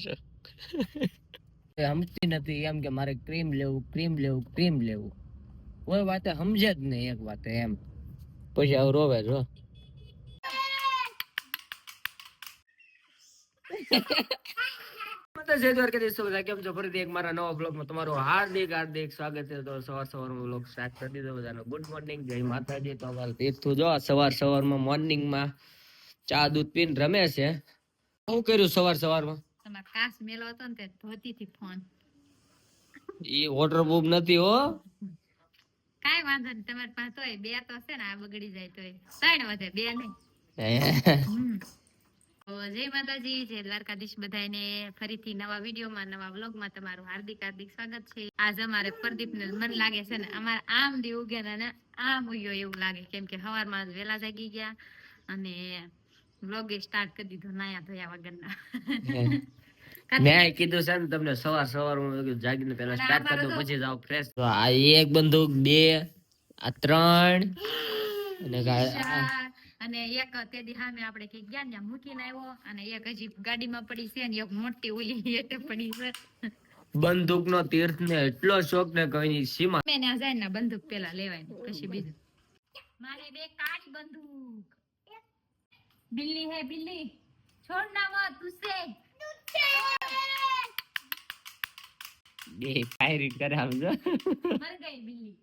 સમજતી નથી એમ કે મારે ક્રીમ લેવું ક્રીમ લેવું ક્રીમ લેવું. કોઈ વાતે સમજે જ નહીં એક વાતે એમ. પછી આવું રોવે જો કેમ છો? ફરીથી એક મારા નવા બ્લોગમાં તમારું હાર્દિક હાર્દિક સ્વાગત છે. તો સવાર સવારમાં બ્લોગ સ્ટાર્ટ કરી દીધો બધાનો. ગુડ મોર્નિંગ જય માતાજી. તો અમારે તીર્થું જો સવાર સવારમાં મોર્નિંગમાં ચા દૂધ પીને રમે છે. શું કર્યું સવાર સવારમાં? તમારે કાચ મેલો હતો ને તે ધોતી થી ફોન. એ વોટર પ્રૂફ નથી હો. કાઈ વાંધો નહીં તમારી પાસે તોય બે તો છે ને આ બગડી જાય તોય. ત્રણ વધે બે નહીં. જય માતાજી જય દ્વારકાધીશ બધાને ફરીથી નવા વિડીયોમાં નવા વ્લોગમાં તમારું હાર્દિક હાર્દિક સ્વાગત છે. આજ અમારે પ્રદીપ ને મન લાગે છે ને અમારે આમ દી ઉગ્યા ને આમ ઉગ્યો એવું લાગે કેમ કે સવારમાં આજ વહેલા જાગી ગયા અને વ્લોગે સ્ટાર્ટ કરી દીધો નાયા ધોયા વગરના. મેં કીધું છે ને તમને સવાર સવાર જાગીને પેલા અને સ્ટાર્ટ કરી દો પછી જાવ ફ્રેશ તો આ એક બંદૂક બે આ ત્રણ અને અને એક તે દી સામે આપણે કે ગયા ને મૂકીને આવ્યો અને એક હજી ગાડીમાં પડી છે ને એક મોટી ઓલી પડી છે. બંદૂક નો તીર્થ ને એટલો શોખ ને કઈ સીમા મેં જાય ને બંદૂક પેલા લેવાય પછી બીજું. મારી બે કાચ બંદૂક. બિલ્લી હે બિલ્લી. છોડ ના મત તુસે. બે ફાયરિંગ કરે આમ જો. મર ગઈ બિલ્લી.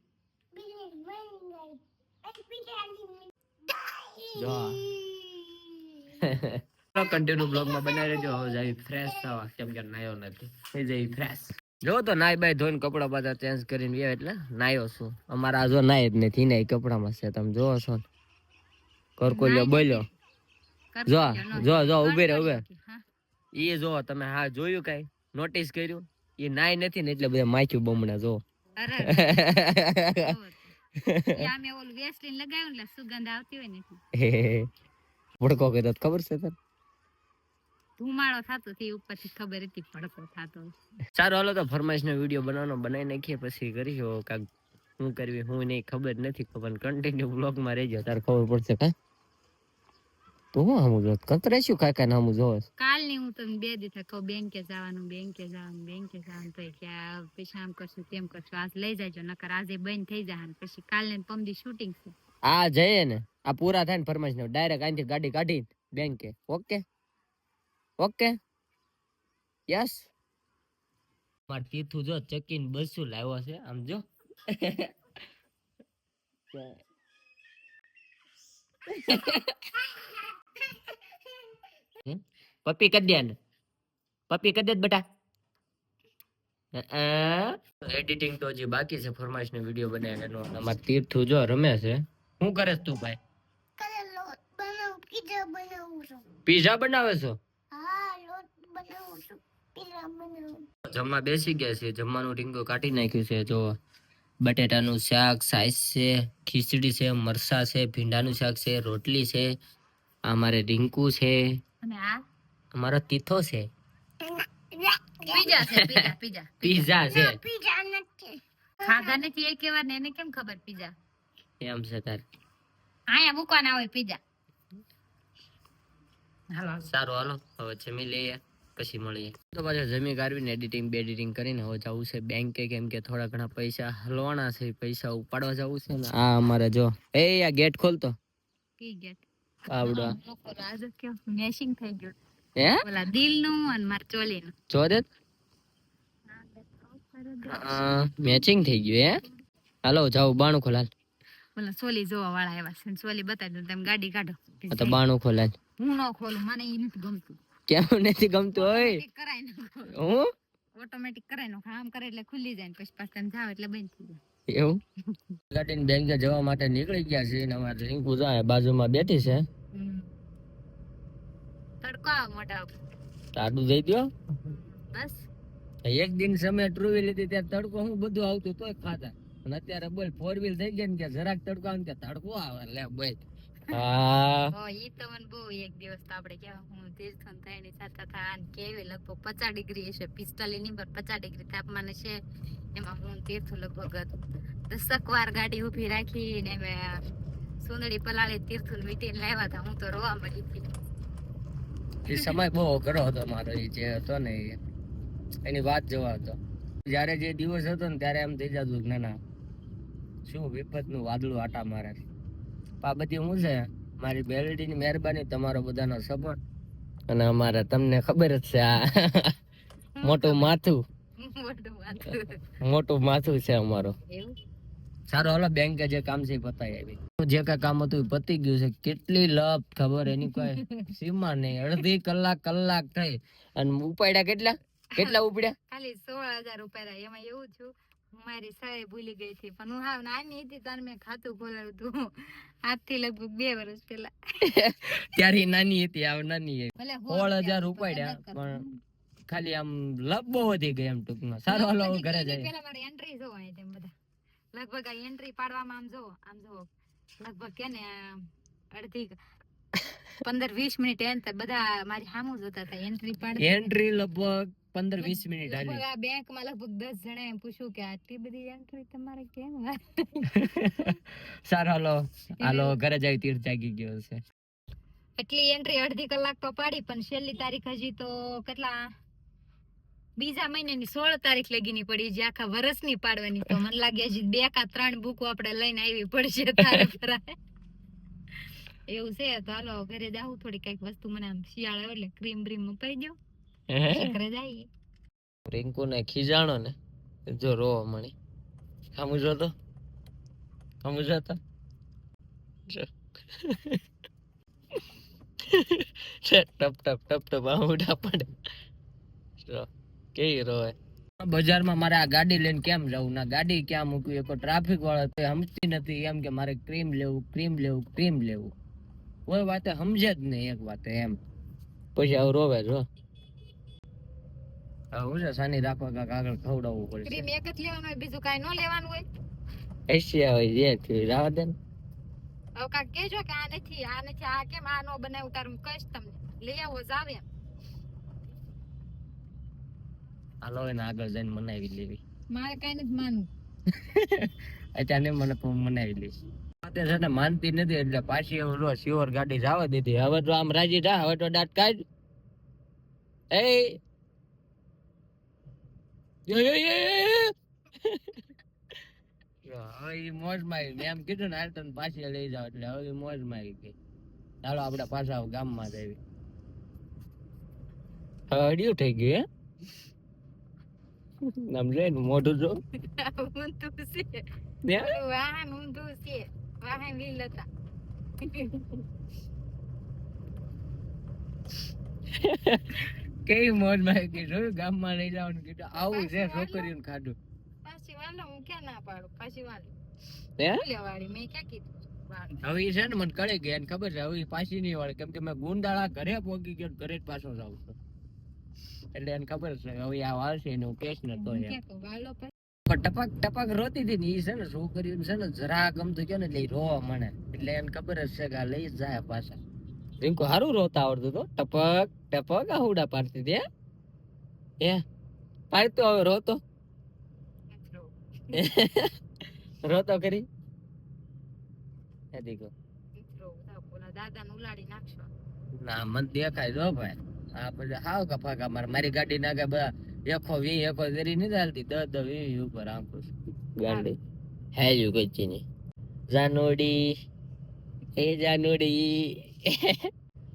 જો કન્ટિન્યુ બ્લોગમાં બનાવી રહેજો. હવે જઈ ફ્રેશ થવા. કેમ કે નાયો નથી. એ જઈ ફ્રેશ જો તો નાઈ બાઈ ધોઈને કપડા બધા ચેન્જ કરીને ગયા એટલે નાયો છું. અમારા આ જો નાય જ નથી નાય કપડામાં છે. તમે જોવો છો ને. કરકોલ્યો બોલ્યો. જો જો જો ઉભે રે ઉભે હા. એ જો તમે હા જોયું કઈ? નોટિસ કર્યું? એ નાય નથી ને એટલે બધા માખ્યું બમણા જો. ભડકો કર્યો ખબર છે તને? ધુમાડો થતો તે ઉપરથી ખબર હતી ભડકો થતો સારું હાલો તો ફરમાઈશ નો વીડિયો બનાવવાનો બનાવી નાખીએ પછી કરીશું. કાંક શું કરવી હું નહીં ખબર નથી. ખબર કન્ટિન્યુ બ્લોગમાં રહેજો તારે ખબર પડશે કા તો હું હમું જો કંતરેશું કાકા ને હમું જોવે કાલની હું તમને બે દી થકો બેંકે જવાનું બેંકે જવાનું બેંકે જવાનું તો કે આ પછી આમ કરશું તેમ કરશું આજ લઈ જાજો નકર આજે બંધ થઈ જાય પછી કાલ ને પમદી શૂટિંગ છે આ જઈએ ને આ પૂરા થાય ને ફરમાઈશ ને ડાયરેક્ટ અહીંથી ગાડી કાઢી બેંકે ઓકે ઓકે યસ માર તીથું જો ચકીન બસો લાવ્યો છે આમ જો હમ? પપ્પી કરી દે પપ્પી કરી દે બેટા એડિટિંગ તો જે બાકી છે ફરમાઈશ નો વીડિયો બનાવીને એનો અમાર તીર્થુ જો રમે છે શું કરે છે તું ભાઈ પીઝા બનાવે છો જમવા બેસી ગયા છે જમવાનું ટીંગો કાઢી નાખ્યું છે જો બટેટાનું શાક સાઈસ છે ખીચડી છે મરસા છે ભીંડાનું શાક છે રોટલી છે આ મારે રીંકુ છે અને આ અમારો તીથો છે. પીઝા છે પીઝા પીઝા પીઝા. છે. ખાધા નથી. એ કેવા ને એને કેમ ખબર પીઝા? એમ છે તાર. આયા મૂકવાના હોય પીઝા. હાલો સારું હાલો. હવે જમી લઈએ પછી મળીએ. તો પાછા જમી કાઢવીને એડિટિંગ બે એડિટિંગ કરીને હવે જવું છે બેંકે કેમ કે થોડા ઘણા પૈસા હલવાના છે પૈસા ઉપાડવા જવું છે ને. આ અમારે જો. એ આ ગેટ ખોલતો. કી ગેટ આવડો. મેશિંગ થઈ ગયું. હે? ઓલા અને માર મેચિંગ થઈ ગયું હે? હાલો જાવ બાણું ખોલાલ. ઓલા સોલી જોવા વાળા આવ્યા છે ને સોલી બતાવી દઉં તમે ગાડી કાઢો. તો બાણું ખોલાલ. હું ન ખોલું મને એ નથી ગમતું. કેમ નથી ગમતું હોય? કરાય નાખો હું? ઓટોમેટિક કરાય નો આમ કરે એટલે ખુલી જાય ને પછી પાછા તમે જાઓ એટલે બંધ થઈ જાય. એવું? ગાડીને બેંકે જવા માટે નીકળી ગયા છે ને અમારે રિંકુ જાય બાજુમાં બેઠી છે. તડકો આવે ઉપર. તાડું દઈ દો બસ. એક દિન સમય ટ્રુ વ્હીલ હતી ત્યારે તડકો હું બધું આવતું તોય ખાતા અને અત્યારે બોલ ફોર વ્હીલ થઈ ગયા ને કે જરાક તડકો આવે કે તડકો આવે લે બોલ હા. ઈ તો મને બહુ એક દિવસ તો આપણે કેવા હું તીર્થન થઈને સાથે થા કેવી લગભગ પચાસ ડિગ્રી હશે પિસ્તાલીસની પર પચાસ ડિગ્રી તાપમાન છે એમાં હું તીર્થ લગભગ દસક વાર ગાડી ઊભી રાખી ને મેં પલાળી તીર્થ મીટીને લાવ્યા હતા હું તો રોવા મળી હતી એ સમય બહુ અઘરો હતો મારો એ જે હતો ને એ. એની વાત જવા હતો. જ્યારે જે દિવસ હતો ને ત્યારે એમ થઈ જતું ના ના શું વિપતનું વાદળું આટા મારે. આ બધી હું છે મારી બેલડીની મહેરબાની તમારો બધાનો સપોર્ટ. અને અમારે તમને ખબર જ છે આ મોટું માથું. મોટું માથું. મોટું માથું છે અમારું. સારું હાલો બેંકે જે કામ છે એ પતાઈ આવી જે કઈ કામ હતું પતી ગયું છે. કેટલી લપ ખબર એની કોઈ સીમા નહીં. અડધી કલાક કલાક થઈ. અને ઉપાડ્યા કેટલા? કેટલા ઉપડ્યા? ખાલી સોળ હજાર ઉપાડ્યા. એમાં એવું છું મારી સાય ભૂલી ગઈ હતી. પણ હું હાવ નાની હતી ત્યારે મેં ખાતું ખોલાવ્યું હતું. આજથી લગભગ બે વર્ષ પહેલા. ત્યારે નાની હતી આવ નાની ભલે સોળ હજાર ઉપાડ્યા પણ ખાલી આમ લપ બહુ વધી ગઈ એમ ટૂંકમાં. સારું હાલો ઘરે જાય પેલા મારી એન્ટ્રી જોવો તેમ બધા. લગભગ આ એન્ટ્રી પાડવામાં આમ જોવો આમ જોવો. લગભગ કે ને અડધી પંદર વીસ મિનિટ એમ બધા મારી સામુ જોતા હતા એન્ટ્રી પણ એન્ટ્રી લગભગ પંદર વીસ મિનિટ હાલી. આ બેંકમાં લગભગ દસ જણા એમ પૂછ્યું કે આટલી બધી એન્ટ્રી તમારે કેમ સારું હાલો હાલો ઘરે જાય તીર જાગી ગયો છે એટલી એન્ટ્રી અડધી કલાક તો પાડી પણ છેલ્લી તારીખ હજી તો કેટલા બીજા મહિનાની સોળ તારીખ લગીની પડી જે આખા વર્ષની પાડવાની. તો મને લાગે હજી બે કા ત્રણ બુકો આપણે લઈને આવી પડશે તારે એવું છે તો હાલો ઘરે જાઉં થોડી કંઈક વસ્તુ મને આમ શિયાળો એટલે ક્રીમ બ્રીમ અપાઈ દો ઘરે જઈએ. રિંકુ ને ખીજાણો ને જો રો મણી. ખામું જો તો. ખામું જો તો. જો. ટપ ટપ ટપ આમ ઉડા પડે. કેવી રહે? બજારમાં મારે આ ગાડી લઈને કેમ જવું ના ગાડી ક્યાં મૂકવી? કોઈ ટ્રાફિક વાળો તો સમજતી નથી એમ કે મારે ક્રીમ લેવું ક્રીમ લેવું ક્રીમ લેવું. કોઈ વાતે સમજે જ નહીં એક વાતે એમ. પછી આવું રોવે જો હું. છે સાની રાખવા કાંઈક આગળ ખવડાવવું પડે ક્રીમ એક જ લેવાનું હોય બીજું કાંઈ ન લેવાનું હોય? એશિયા હોય જે થયું રાવા દે હવે કાંઈક કેજો કે આ નથી આ નથી આ કેમ આ નો બનાવ્યું? તારું કહીશ તમને. લઈ આવો જાવ એમ. હાલો એને આગળ જઈને મનાવી લેવી. મારે કઈ નથી માનવું. અચાનક મને મનાવી લઈશ. તે છે ને માનતી નથી એટલે પાછી શિવર ગાડી જવા દીધી. હવે તો આમ રાજી થા હવે તો દાંત કાઢ. એ! હવે મોજમાં આવી મેં એમ કીધું ને હાલ પાછી લઈ જાવ એટલે હવે મોજમાં આવી ગઈ. ચાલો આપણે પાછા ગામમાં જઈએ. હવે અડિયું થઈ ગયું હે? આમ જોઈ ને મોઢું જો. ઊંધું છે. વાહન ઊંધું છે. વાહન લીલ હતા. કેવી મોજમાં કે જોયું? ગામમાં લઈ જવાનું કીધું. આવું છે છોકરીઓને ખાધું. પાછી વાલો હું ક્યાં ના પાડું? પાછી વાલો. હે લેવાડી મેં ક્યાં કીધું. હવે છે ને મને કળે ગયા ખબર છે હવે પાછી નહીં વાળે. કેમ કે મેં ગુંદાળા ઘરે પોગી ગયો ને ઘરે જ પાછો જાઉં છું. એટલે એને ખબર છે હવે આ વાળશે એને કેસ કહીશ ને તો હું એમ. ક્યાં કહું વાલો પછી પણ ટપક ટપક રોતી હતી ને એ છે ને છોકરીઓને છે ને જરા ગમતું ગયો ને એટલે રોવા મને એટલે એને ખબર જ છે કે આ લઈ જાય પાછા. રિંકુ સારું રોતા આવડતું તો ટપક ટપક આહુડા પાડતી હતી હે? પાડતો હવે રોતો. રોતો કરી દાદા દાદાને ઉલાડી નાખશો. ના મન દેખાય જો ભાઈ. આ પછી હાવ કફા કમાર મારી ગાડી ના કે બધા એકો વી એકો જરી નહીં ચાલતી દસ દસ વી ઉપર આંખું ગાંડી. કચ્છી ની જાનોડી. એ જાનોડી.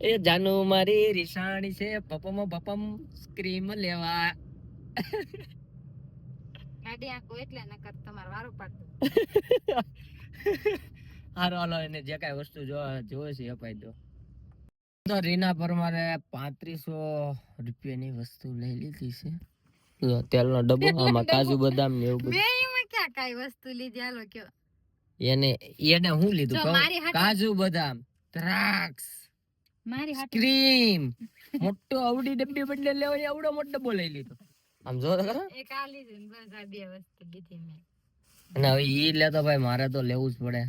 એ જાનુ મારી રીસાણી છે. પપમ પપમ સ્ક્રીમ લેવા. ગાડી આંખો એટલે નકર તમારે વારો પાડતો. હારો હાલો એને જે કાઈ વસ્તુ જોવા છે એ અપાઈ દો. તો રીના પરમારે પાંત્રીસો રૂપિયાની વસ્તુ લઈ લીધી છે. તેલનો ડબ્બો આમાં કાજુ બદામ ને એવું બધું. મેં ક્યાં કાંઈ વસ્તુ લીધી? હાલો કયો. એને એને હું લીધું કહું? કાજુ બદામ દ્રાક્ષ મારી હાટુ ક્રીમ. મોટો આવડી ડબ્બી બદલે લેવાની આવડો મોટો ડબ્બો લઈ લીધો. આમ જો તો ખરા. એક આ લીધું ને બસ આ બે વસ્તુ લીધી મેં. અને હવે ઈ લેતો ભાઈ મારે તો લેવું જ પડે.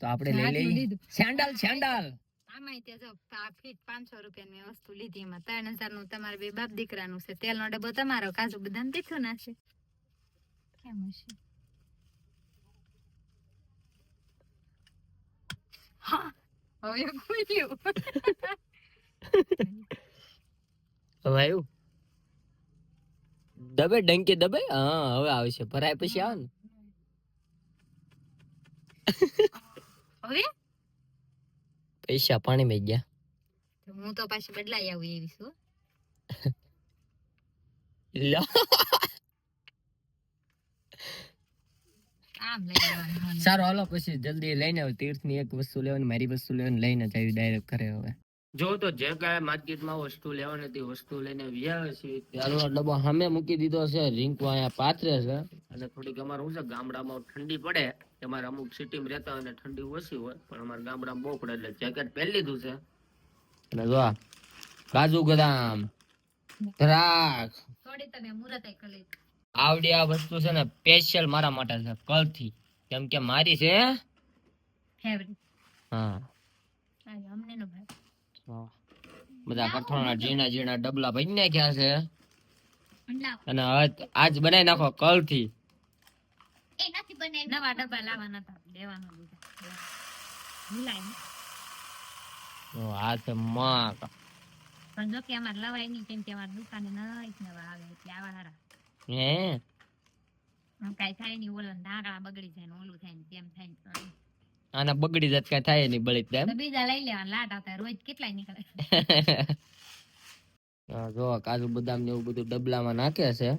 તો આપણે લઈ લઈએ. Sandal sandal. આમાંય ત્યાં જો ફીટ પાંચસો રૂપિયાની મેં વસ્તુ લીધી એમાં. ત્રણ હજારનું તમારે બે બાપ દીકરાનું છે. તેલનો ડબ્બો તમારો કાજુ બદામ તીખું નાખશે. કેમ હશે? હવે ખુલ્યું હવે આવ્યું દબે ડંકી દબે હા હવે આવશે. ભરાય પછી આવે ને હવે? પૈસા પાણી માં ગયા. હું તો પાછી બદલાઈ આવું એવી છું. સારું હાલો પછી જલ્દી લઈને આવ. તીર્થની એક વસ્તુ લેવાની મારી વસ્તુ લેવાની લઈને જાવી ડાયરેક્ટ કરે હવે. જો તો જે કાંઈ માર્કેટમાં વસ્તુ લેવાની હતી વસ્તુ લઈને વ્યાવે છે ત્યારનો ડબ્બો સામે મૂકી દીધો છે રિંકુ અહીંયા પાથરે છે. અને થોડીક અમારે શું છે ગામડામાં ઠંડી પડે અમારે અમુક સિટીમાં રહેતા હોય અને ઠંડી ઓછી હોય પણ અમારે ગામડામાં બહુ પડે એટલે જેકેટ પહેરી લીધું છે. અને જો આ કાજુ બદામ દ્રાક્ષ. થોડી તમે મુહૂર્ત કરી આવડી આ વસ્તુ છે ને સ્પેશિયલ મારા માટે છે કલથી. કેમ કે મારી છે ફેવરિટ હા. અમને નો ભાઈ બધા કઠોળના ઝીણા ઝીણા ડબલા ભરી નાખ્યા છે. અને હવે આજ બનાવી નાખો કલથી. નવા ડબ્બા લાવવાના હતા. લેવાના લીધા ભૂલાય નહીં. આ છે માં પણ જો કે અમારે લવાય નહીં કેમ કે અમારે દુકાને નહીં નવા આવે એટલે આવા હારા. હે? આમ થાય નહીં ઓલો ઢાંકણા બગડી જાય ને ઓલું થાય ને તેમ થાય ને આના બગડી જાત કઈ થાય નહીં બળી જાય બીજા લઈ લેવાના લાટા આવતા રોજ કેટલાય નીકળે. જો કાજુ બદામ ને એવું બધું ડબલામાં નાખે છે.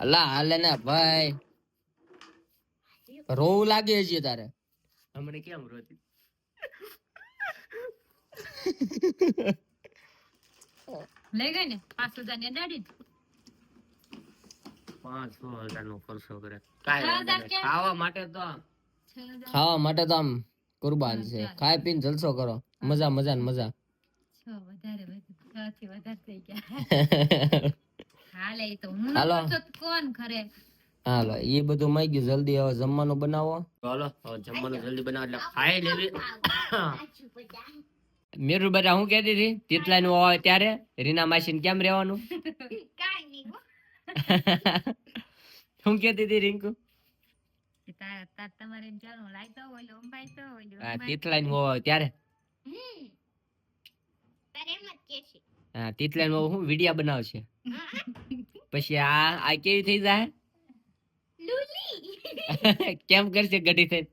અલા હાલે ને ભાઈ. રોવું લાગે છે તારે. હમણે કેમ રોતી? લઈ ગઈ ને પાંચ હજાર ને દાડી પાંચ હજાર નો ખર્ચો કરે? ખાવા માટે તો ખાવા માટે તો આમ કુરબાન છે. ખાઈ પીને જલસો કરો. મજા મજા ને મજા. છ વધારે વધુ છ થી વધારે થઈ ગયા. હાલે ઈ તો હું હાલો. તો કોણ ખરે હાલો એ બધું માઈ ગયું. જલ્દી હવે જમવાનું બનાવો. હાલો હવે જમવાનું જલ્દી બનાવો. એટલે ખાઈ લેવી. મીરુ બેટા હું કહેતી હતી? તીતલા નું હોય ત્યારે રીના માસી કેમ રહેવાનું? શું કહેતી હતી રિંકુ? તમારે એમ ચાલો હોય અંબાઈ તો હોય લો હા તીતલા નું હોય ત્યારે? હા તીતલા નું હું વિડિયા બનાવશે? પછી આ આ કેવી થઈ જાય? કેમ કરશે ગઢી થઈ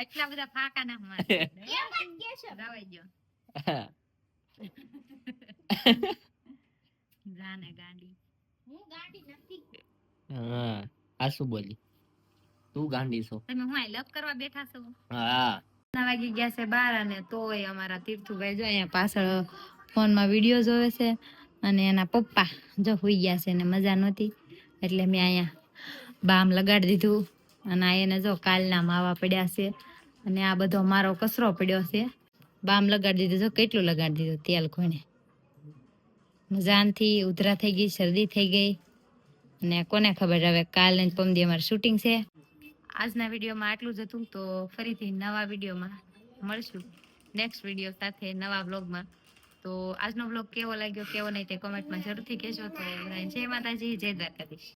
એટલા બધા ફાકા ના મારે. દવાઈ ગયો જાને ગાંડી હા આ શું બોલી? તું ગાંડી છો. તમે હું આઈ લપ કરવા બેઠા છો? હા. ના વાગી ગયા છે બાર અને તોય અમારા તીર્થુભાઈ જો અહીંયા પાછળ ફોનમાં વીડિયો જોવે છે અને એના પપ્પા જો હોઈ ગયા છે ને મજા નહોતી. એટલે મેં અહીંયા બામ લગાડી દીધું અને આ એને જો કાલના માવા પડ્યા છે અને આ બધો મારો કચરો પડ્યો છે. બામ લગાડી દીધું. જો કેટલું લગાડી દીધું તેલ કોઈને મજાનથી ઉધરા થઈ ગઈ શરદી થઈ ગઈ. અને કોને ખબર હવે કાલ ને પમદી અમારે શૂટિંગ છે. આજના વિડીયોમાં આટલું જ હતું, તો ફરીથી નવા વિડીયોમાં મળશું. નેક્સ્ટ વીડિયો સાથે નવા બ્લોગમાં તો આજનો બ્લોગ કેવો લાગ્યો, કેવો નહીં તે કોમેન્ટમાં જરૂરથી કહેજો. તો જય માતાજી, જય દ્વારકાધીશ.